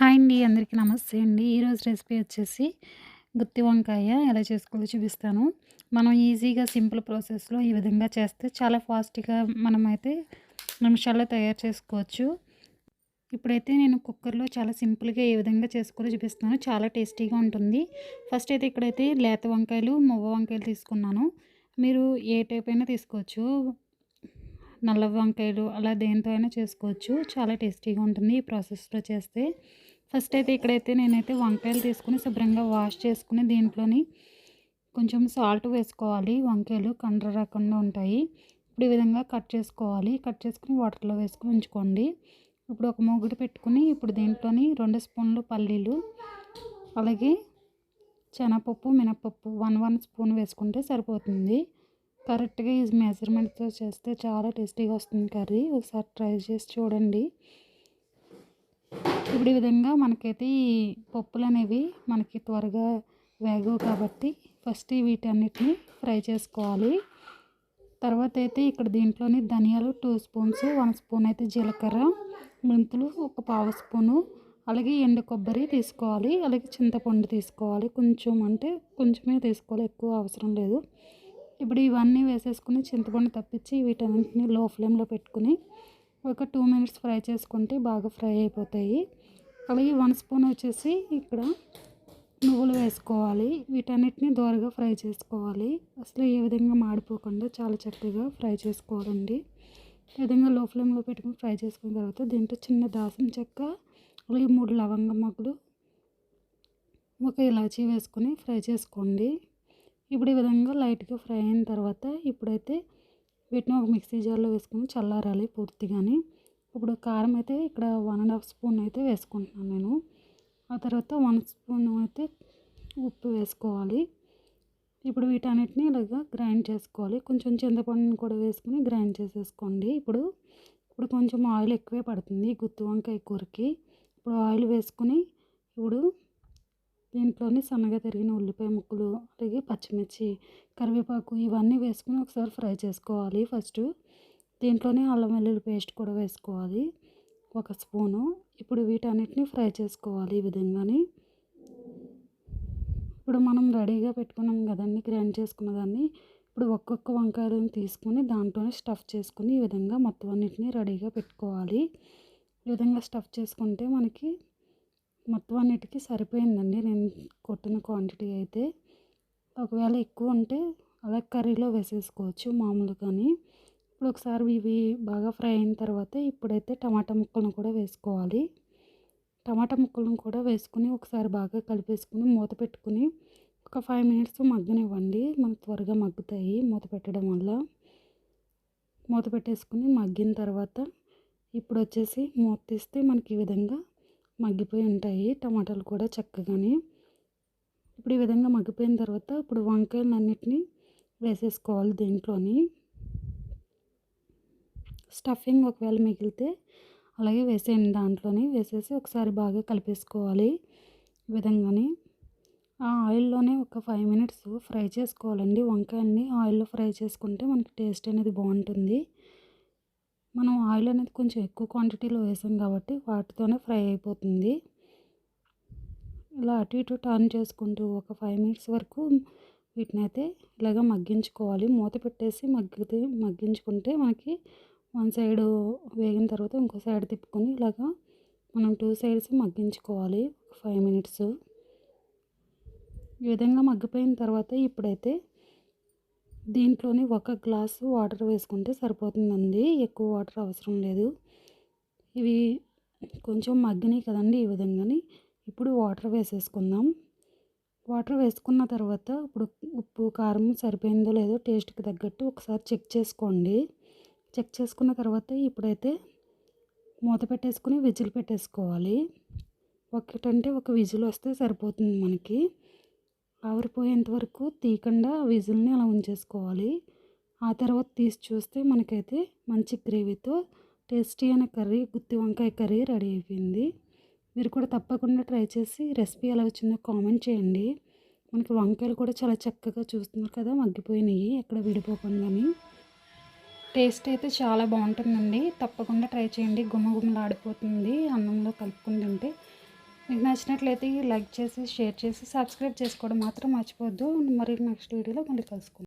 Hi అండి అందరికీ నమస్తే అండి. ఈరోజు రెసిపీ వచ్చేసి గుత్తి వంకాయ ఎలా చేసుకోవాలో చూపిస్తాను. మనం ఈజీగా సింపుల్ ప్రాసెస్లో ఈ విధంగా చేస్తే చాలా ఫాస్ట్గా మనమైతే నిమిషాల్లో తయారు చేసుకోవచ్చు. ఇప్పుడైతే నేను కుక్కర్లో చాలా సింపుల్గా ఏ విధంగా చేసుకోవాలో చూపిస్తాను. చాలా టేస్టీగా ఉంటుంది. ఫస్ట్ అయితే ఇక్కడైతే లేత వంకాయలు మువ్వ వంకాయలు తీసుకున్నాను. మీరు ఏ టైప్ అయినా తీసుకోవచ్చు. నల్ల వంకాయలు అలా దేంతో అయినా చేసుకోవచ్చు. చాలా టేస్టీగా ఉంటుంది ఈ ప్రాసెస్లో చేస్తే. ఫస్ట్ అయితే ఇక్కడైతే నేనైతే వంకాయలు తీసుకుని శుభ్రంగా వాష్ చేసుకుని దీంట్లోని కొంచెం సాల్ట్ వేసుకోవాలి. వంకాయలు కండ్ర రాకుండా ఉంటాయి. ఇప్పుడు ఈ విధంగా కట్ చేసుకోవాలి. కట్ చేసుకుని వాటర్లో వేసుకుని ఉంచుకోండి. ఇప్పుడు ఒక మూగుడు పెట్టుకుని ఇప్పుడు దీంట్లోని రెండు స్పూన్లు పల్లీలు అలాగే శనగపప్పు మినపప్పు వన్ వన్ స్పూన్ వేసుకుంటే సరిపోతుంది. కరెక్ట్గా ఈ మెజర్మెంట్తో చేస్తే చాలా టేస్టీగా వస్తుంది కర్రీ. ఒకసారి ట్రై చేసి చూడండి. ఇప్పుడు ఈ విధంగా మనకైతే ఈ పప్పులు అనేవి మనకి త్వరగా వేగవు కాబట్టి ఫస్ట్ వీటన్నిటిని ఫ్రై చేసుకోవాలి. తర్వాత అయితే ఇక్కడ దీంట్లోని ధనియాలు టూ స్పూన్స్ వన్ స్పూన్ అయితే జీలకర్ర మెంతులు ఒక పావు స్పూను అలాగే ఎండు కొబ్బరి తీసుకోవాలి అలాగే చింతపండు తీసుకోవాలి. కొంచెం అంటే కొంచెమే తీసుకోవాలి ఎక్కువ అవసరం లేదు. ఇప్పుడు ఇవన్నీ వేసేసుకుని చింతపండు తప్పించి వీటన్నింటిని లో ఫ్లేమ్లో పెట్టుకుని ఒక టూ మినిట్స్ ఫ్రై చేసుకుంటే బాగా ఫ్రై అయిపోతాయి. అలాగే వన్ స్పూన్ వచ్చేసి ఇక్కడ నువ్వులు వేసుకోవాలి. వీటన్నిటిని దోరగా ఫ్రై చేసుకోవాలి. అసలు ఏ విధంగా మాడిపోకుండా చాలా చక్కగా ఫ్రై చేసుకోవాలండి. ఈ విధంగా లో ఫ్లేమ్లో పెట్టుకుని ఫ్రై చేసుకున్న తర్వాత దీంట్లో చిన్న దాసం చెక్క అలాగే మూడు లవంగ మొగ్గలు ఒక ఇలాచీ వేసుకొని ఫ్రై చేసుకోండి. ఇప్పుడు ఈ విధంగా లైట్గా ఫ్రై అయిన తర్వాత ఇప్పుడైతే వీటిని ఒక మిక్సీ జార్లో వేసుకొని చల్లారాలి పూర్తిగాని. ఇప్పుడు కారం అయితే ఇక్కడ వన్ అండ్ హాఫ్ స్పూన్ అయితే వేసుకుంటున్నాను నేను. ఆ తర్వాత వన్ స్పూన్ అయితే ఉప్పు వేసుకోవాలి. ఇప్పుడు వీటన్నిటిని ఇలాగా గ్రైండ్ చేసుకోవాలి. కొంచెం చింతపండుని కూడా వేసుకుని గ్రైండ్ చేసేసుకోండి. ఇప్పుడు ఇప్పుడు కొంచెం ఆయిల్ ఎక్కువే పడుతుంది గుత్తి వంకాయ కూరకి. ఇప్పుడు ఆయిల్ వేసుకుని ఇప్పుడు దీంట్లోనే సన్నగా తరిగిన ఉల్లిపాయ ముక్కలు అలాగే పచ్చిమిర్చి కరివేపాకు ఇవన్నీ వేసుకుని ఒకసారి ఫ్రై చేసుకోవాలి. ఫస్ట్ దీంట్లోనే అల్లం వెల్లుల్లి పేస్ట్ కూడా వేసుకోవాలి ఒక స్పూను. ఇప్పుడు వీటన్నిటిని ఫ్రై చేసుకోవాలి ఈ విధంగానే. ఇప్పుడు మనం రెడీగా పెట్టుకున్నాం కదండి గ్రైండ్ చేసుకున్న దాన్ని. ఇప్పుడు ఒక్కొక్క వంకాయలను తీసుకొని దాంట్లోనే స్టఫ్ చేసుకుని ఈ విధంగా మొత్తం అన్నిటిని రెడీగా పెట్టుకోవాలి. ఈ విధంగా స్టఫ్ చేసుకుంటే మనకి మొత్తం అన్నిటికీ సరిపోయిందండి. నేను కొట్టిన క్వాంటిటీ అయితే ఒకవేళ ఎక్కువ ఉంటే అలా కర్రీలో వేసేసుకోవచ్చు మామూలు కానీ. ఇప్పుడు ఒకసారి ఇవి బాగా ఫ్రై అయిన తర్వాత ఇప్పుడైతే టమాటా ముక్కలను కూడా వేసుకోవాలి. టమాటా ముక్కలను కూడా వేసుకుని ఒకసారి బాగా కలిపేసుకుని మూత పెట్టుకుని ఒక ఫైవ్ మినిట్స్ మగ్గనివ్వండి. మనకు త్వరగా మగ్గుతాయి మూత పెట్టడం వల్ల. మూత పెట్టేసుకుని మగ్గిన తర్వాత ఇప్పుడు వచ్చేసి మూత తీస్తే మనకి ఈ విధంగా మగ్గిపోయి ఉంటాయి. టమాటాలు కూడా చక్కగానే ఇప్పుడు ఈ విధంగా మగ్గిపోయిన తర్వాత ఇప్పుడు వంకాయలను అన్నిటినీ వేసేసుకోవాలి దీంట్లోని. స్టఫింగ్ ఒకవేళ మిగిలితే అలాగే వేసేయండి దాంట్లోని. వేసేసి ఒకసారి బాగా కలిపేసుకోవాలి ఈ విధంగానే. ఆ ఆయిల్లోనే ఒక ఫైవ్ మినిట్స్ ఫ్రై చేసుకోవాలండి. వంకాయల్ని ఆయిల్లో ఫ్రై చేసుకుంటే మనకి టేస్ట్ అనేది బాగుంటుంది. మనం ఆయిల్ అనేది కొంచెం ఎక్కువ క్వాంటిటీలో వేసాం కాబట్టి వాటితోనే ఫ్రై అయిపోతుంది. ఇలా అటు ఇటు టర్న్ చేసుకుంటూ ఒక ఫైవ్ మినిట్స్ వరకు వీటిని అయితే ఇలాగ మగ్గించుకోవాలి. మూత పెట్టేసి మగ్గితే మగ్గించుకుంటే మనకి వన్ సైడ్ వేగిన తర్వాత ఇంకో సైడ్ తిప్పుకొని ఇలాగా మనం టూ సైడ్స్ మగ్గించుకోవాలి. ఒక ఫైవ్ మినిట్స్ ఈ విధంగా మగ్గిపోయిన తర్వాత ఇప్పుడైతే దీంట్లోనే ఒక గ్లాసు వాటర్ వేసుకుంటే సరిపోతుందండి. ఎక్కువ వాటర్ అవసరం లేదు. ఇవి కొంచెం మగ్గినాయి కదండి ఈ విధంగాని. ఇప్పుడు వాటర్ వేసేసుకుందాం. వాటర్ వేసుకున్న తర్వాత ఇప్పుడు ఉప్పు కారం సరిపోయిందో లేదో టేస్ట్కి తగ్గట్టు ఒకసారి చెక్ చేసుకోండి. చెక్ చేసుకున్న తర్వాత ఇప్పుడైతే మూత పెట్టేసుకుని విజిల్ పెట్టేసుకోవాలి. ఒకటంటే ఒక విజిల్ వస్తే సరిపోతుంది మనకి. ఆవిరిపోయేంత వరకు తీయకుండా విజిల్ని అలా ఉంచేసుకోవాలి. ఆ తర్వాత తీసి చూస్తే మనకైతే మంచి గ్రేవీతో టేస్టీ అయిన కర్రీ గుత్తి వంకాయ కర్రీ రెడీ అయిపోయింది. మీరు కూడా తప్పకుండా ట్రై చేసి రెసిపీ ఎలా వచ్చిందో కామెంట్ చేయండి. మనకి వంకాయలు కూడా చాలా చక్కగా చూస్తున్నారు కదా మగ్గిపోయినాయి ఎక్కడ విడిపోకుండాని. టేస్ట్ అయితే చాలా బాగుంటుందండి. తప్పకుండా ట్రై చేయండి. గుమ్మగుమ్మలాడిపోతుంది అన్నంలో కలుపుకుని తింటే మీకు నచ్చినట్లయితే లైక్ చేసి షేర్ చేసి సబ్స్క్రైబ్ చేసుకోవడం మాత్రం మర్చిపోవద్దు. మరి నెక్స్ట్ వీడియోలో మళ్ళీ కలుసుకుందాం.